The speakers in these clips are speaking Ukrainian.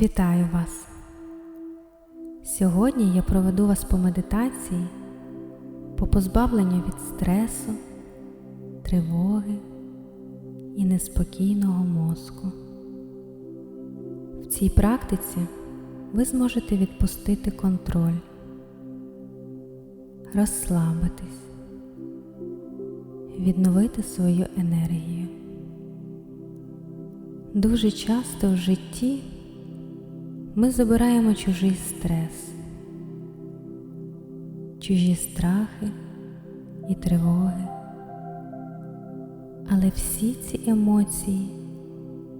Вітаю вас! Сьогодні я проведу вас по медитації по позбавленню від стресу, тривоги і неспокійного мозку. В цій практиці ви зможете відпустити контроль, розслабитись, відновити свою енергію. Дуже часто в житті ми забираємо чужий стрес, чужі страхи і тривоги, але всі ці емоції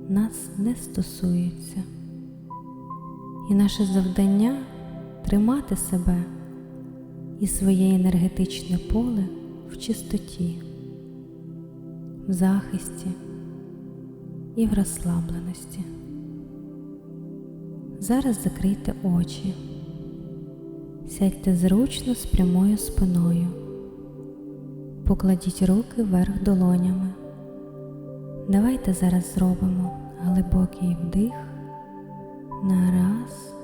нас не стосуються, і наше завдання тримати себе і своє енергетичне поле в чистоті, в захисті і в розслабленості. Зараз закрийте очі, сядьте зручно з прямою спиною, покладіть руки вверх долонями. Давайте зараз зробимо глибокий вдих на раз,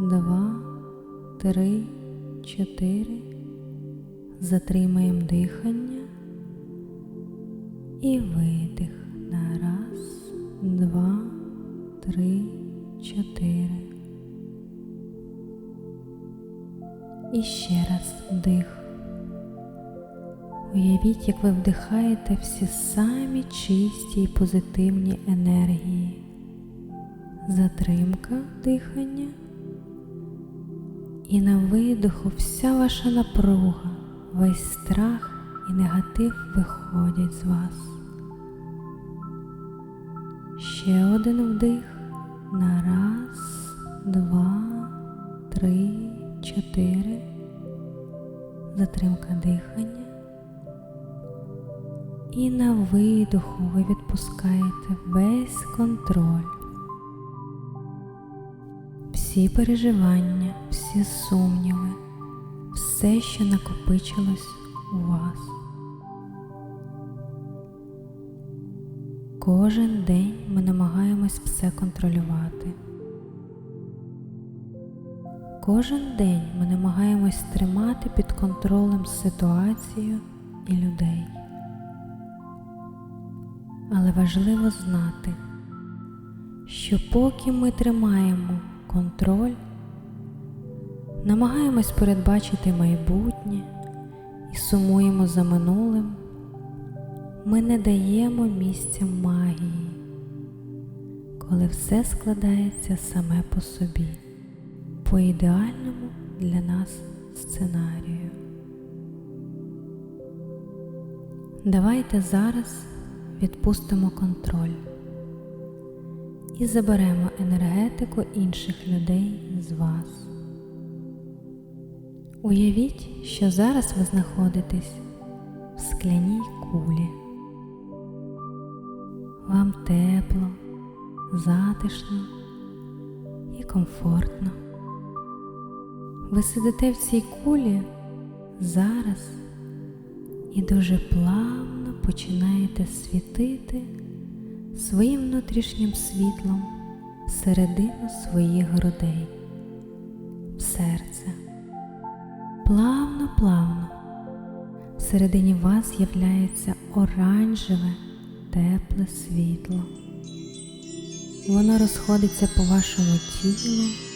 два, три, чотири. Затримаємо дихання і видих на раз, два, три, чотири. І ще раз вдих. Уявіть, як ви вдихаєте всі самі чисті і позитивні енергії, затримка дихання, і на видиху вся ваша напруга, весь страх і негатив виходять з вас. Ще один вдих на раз, два, три, чотири. Затримка дихання. І на видоху ви відпускаєте весь контроль, всі переживання, всі сумніви, все, що накопичилось у вас. Кожен день ми намагаємось все контролювати. Кожен день ми намагаємось тримати під контролем ситуацію і людей. Але важливо знати, що поки ми тримаємо контроль, намагаємось передбачити майбутнє і сумуємо за минулим, ми не даємо місця магії, коли все складається саме по собі, по ідеальному для нас сценарію. Давайте зараз відпустимо контроль і заберемо енергетику інших людей з вас. Уявіть, що зараз ви знаходитесь в скляній кулі. Вам тепло, затишно і комфортно. Ви сидите в цій кулі зараз і дуже плавно починаєте світити своїм внутрішнім світлом всередину своїх грудей, в серце. Плавно, плавно всередині вас з'являється оранжеве, тепле світло. Воно розходиться по вашому тілу.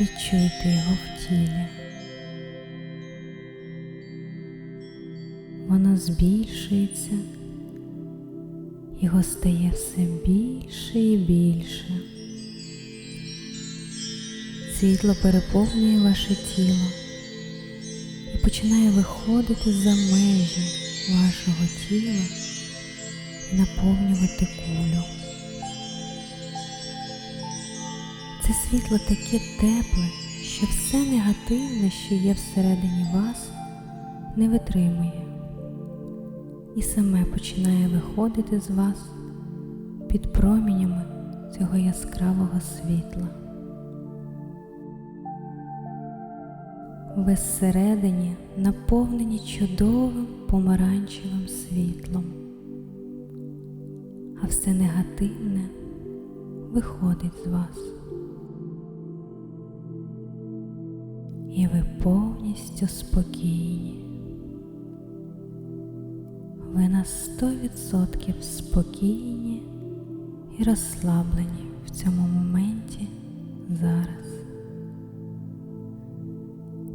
Відчуйте його в тілі. Воно збільшується, його стає все більше і більше. Світло переповнює ваше тіло і починає виходити за межі вашого тіла і наповнювати кулю. Це світло таке тепле, що все негативне, що є всередині вас, не витримує і саме починає виходити з вас під промінями цього яскравого світла. Ви зсередині наповнені чудовим помаранчевим світлом, а все негативне виходить з вас. І ви повністю спокійні. Ви на 100% спокійні і розслаблені в цьому моменті зараз.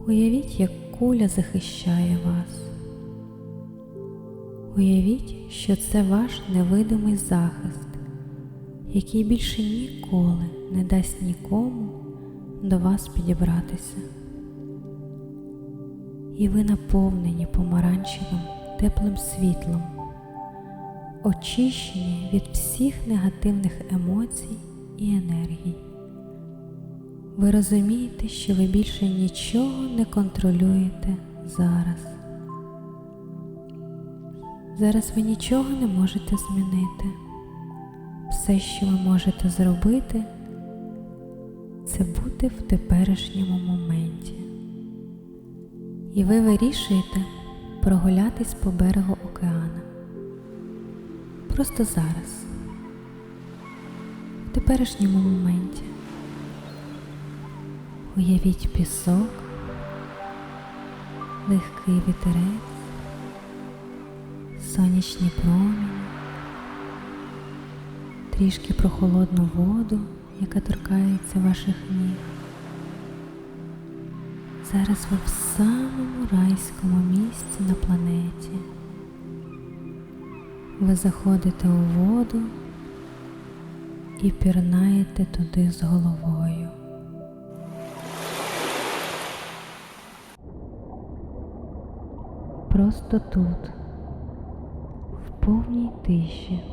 Уявіть, як куля захищає вас. Уявіть, що це ваш невидимий захист, який більше ніколи не дасть нікому до вас підібратися. І ви наповнені помаранчевим теплим світлом, очищені від всіх негативних емоцій і енергій. Ви розумієте, що ви більше нічого не контролюєте зараз. Зараз ви нічого не можете змінити. Все, що ви можете зробити, це бути в теперішньому моменті. І ви вирішуєте прогулятись по берегу океана. Просто зараз, в теперішньому моменті. Уявіть пісок, легкий вітерець, сонячні промені, трішки прохолодну воду, яка торкається ваших ніг. Зараз ви в самому райському місці на планеті. Ви заходите у воду і пірнаєте туди з головою. Просто тут, в повній тиші,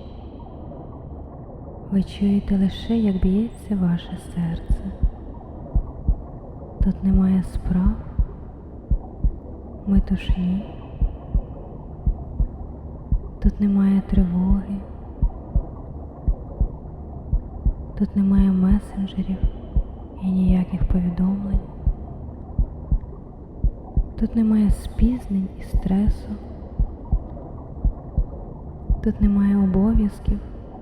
ви чуєте лише, як б'ється ваше серце. Тут немає справ, метушні, тут немає тривоги, тут немає месенджерів і ніяких повідомлень. Тут немає спізнень і стресу. Тут немає обов'язків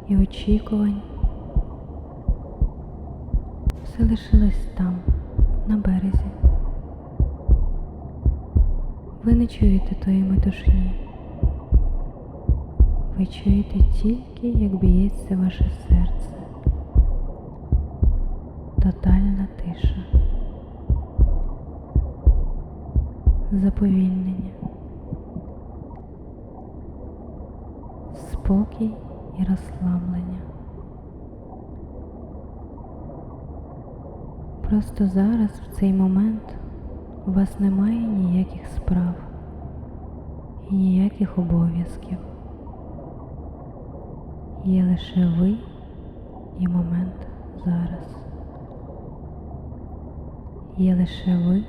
і очікувань. Все лишилось там, на березі. Ви не чуєте тої метушні. Ви чуєте тільки, як б'ється ваше серце. Тотальна тиша. Заповільнення. Спокій і розслаблення. Просто зараз, в цей момент, у вас немає ніяких справ і ніяких обов'язків. Є лише ви і момент зараз. Є лише ви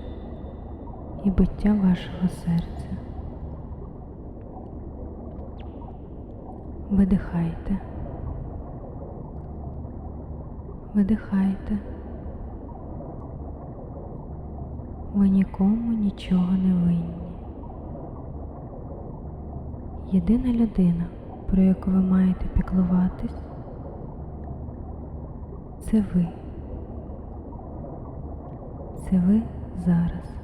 і биття вашого серця. Видихайте. Видихайте. Ви нікому нічого не винні. Єдина людина, про яку ви маєте піклуватись, це ви. Це ви зараз.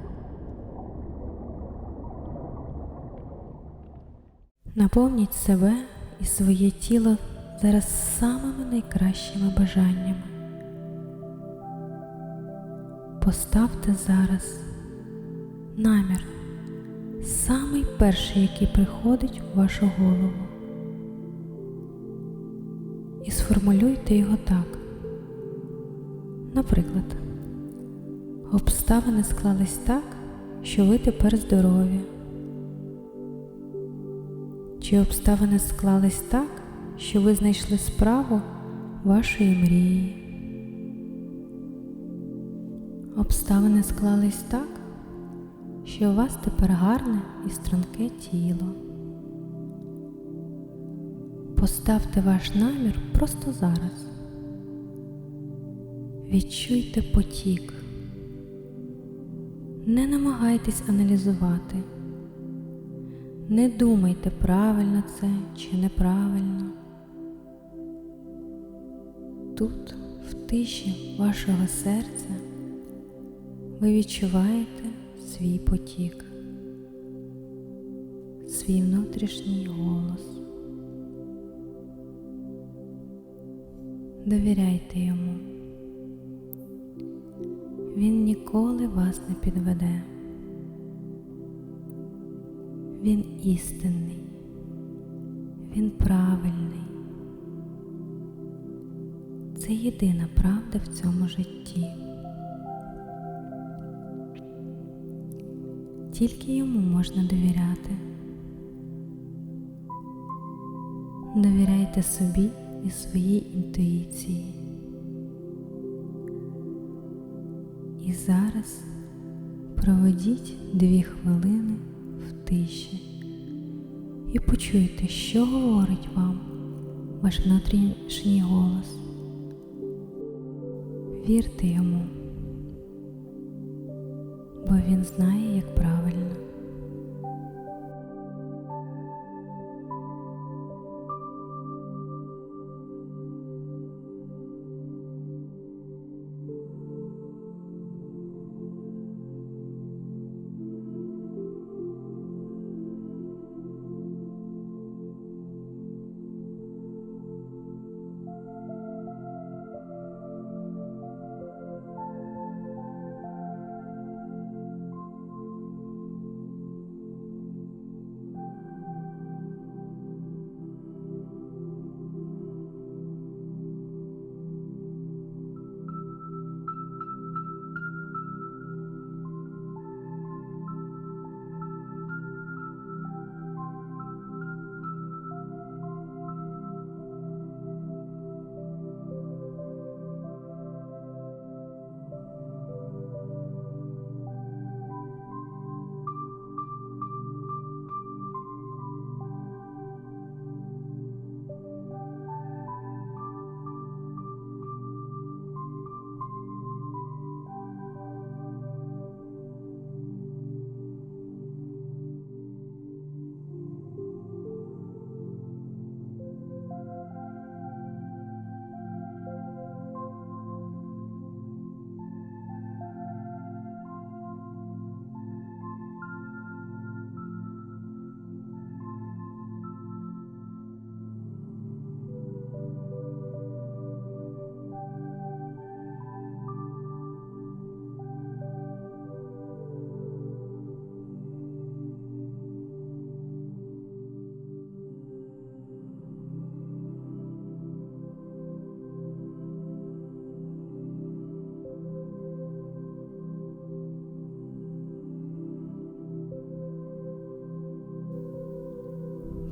Наповніть себе і своє тіло зараз самими найкращими бажаннями. Поставте зараз намір, самий перший, який приходить у вашу голову. І сформулюйте його так. Наприклад, обставини склались так, що ви тепер здорові. Чи обставини склались так, що ви знайшли справу вашої мрії? Обставини склались так, що у вас тепер гарне і струнке тіло. Поставте ваш намір просто зараз. Відчуйте потік. Не намагайтесь аналізувати. Не думайте, правильно це чи неправильно. Тут, в тиші вашого серця, ви відчуваєте свій потік, свій внутрішній голос. Довіряйте йому. Він ніколи вас не підведе. Він істинний, він правильний. Це єдина правда в цьому житті. Тільки йому можна довіряти. Довіряйте собі і своїй інтуїції. І зараз проведіть дві хвилини в тиші і почуйте, що говорить вам ваш внутрішній голос. Вірте йому, він знає, як правильно.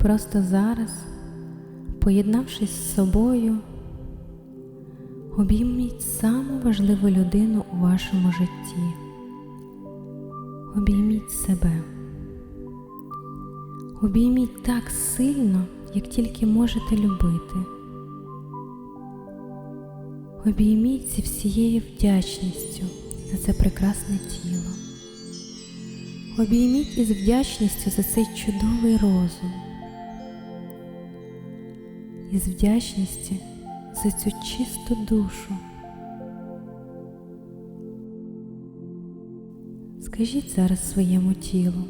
Просто зараз, поєднавшись з собою, обійміть саму важливу людину у вашому житті. Обійміть себе. Обійміть так сильно, як тільки можете любити. Обійміть зі всією вдячністю за це прекрасне тіло. Обійміть із вдячністю за цей чудовий розум. Із вдячністю за цю чисту душу. Скажіть зараз своєму тілу,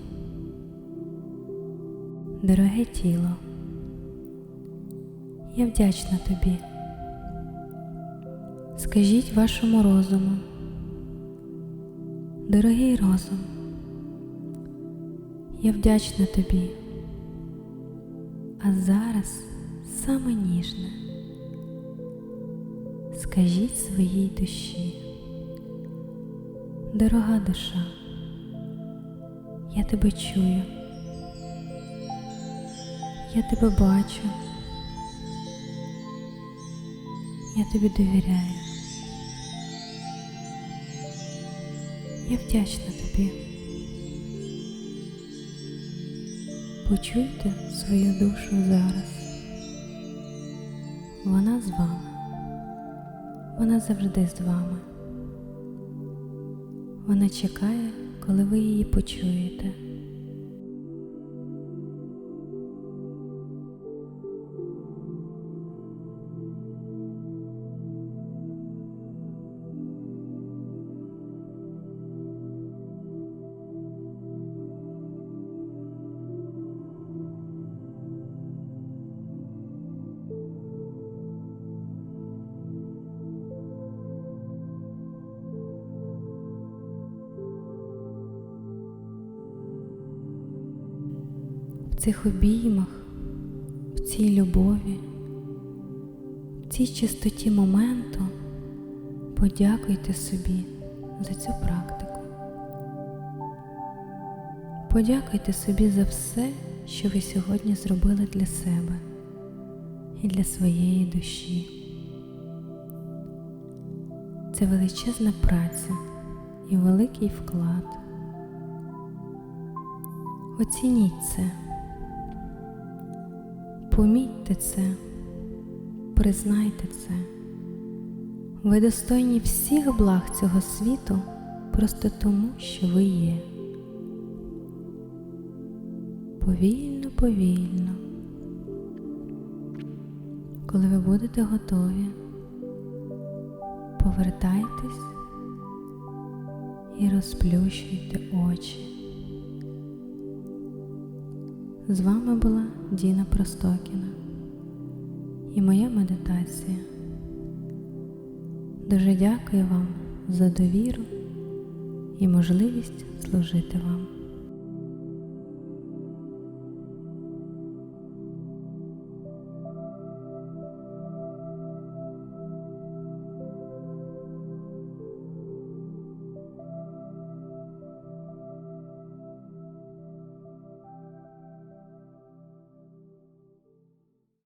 дороге тіло, я вдячна тобі. Скажіть вашому розуму, дорогий розум, я вдячна тобі. А зараз саме ніжне. Скажіть своїй душі, дорога душа, я тебе чую, я тебе бачу, я тобі довіряю. Я вдячна тобі. Почуйте свою душу зараз. Вона з вами. Вона завжди з вами. Вона чекає, коли ви її почуєте. Цих обіймах, в цій любові, в цій чистоті моменту подякуйте собі за цю практику. Подякуйте собі за все, що ви сьогодні зробили для себе і для своєї душі. Це величезна праця і великий вклад. Оцініть це, помітьте це, признайте це. Ви достойні всіх благ цього світу просто тому, що ви є. Повільно, повільно. Коли ви будете готові, повертайтесь і розплющуйте очі. З вами була Діна Простокіна і моя медитація. Дуже дякую вам за довіру і можливість служити вам.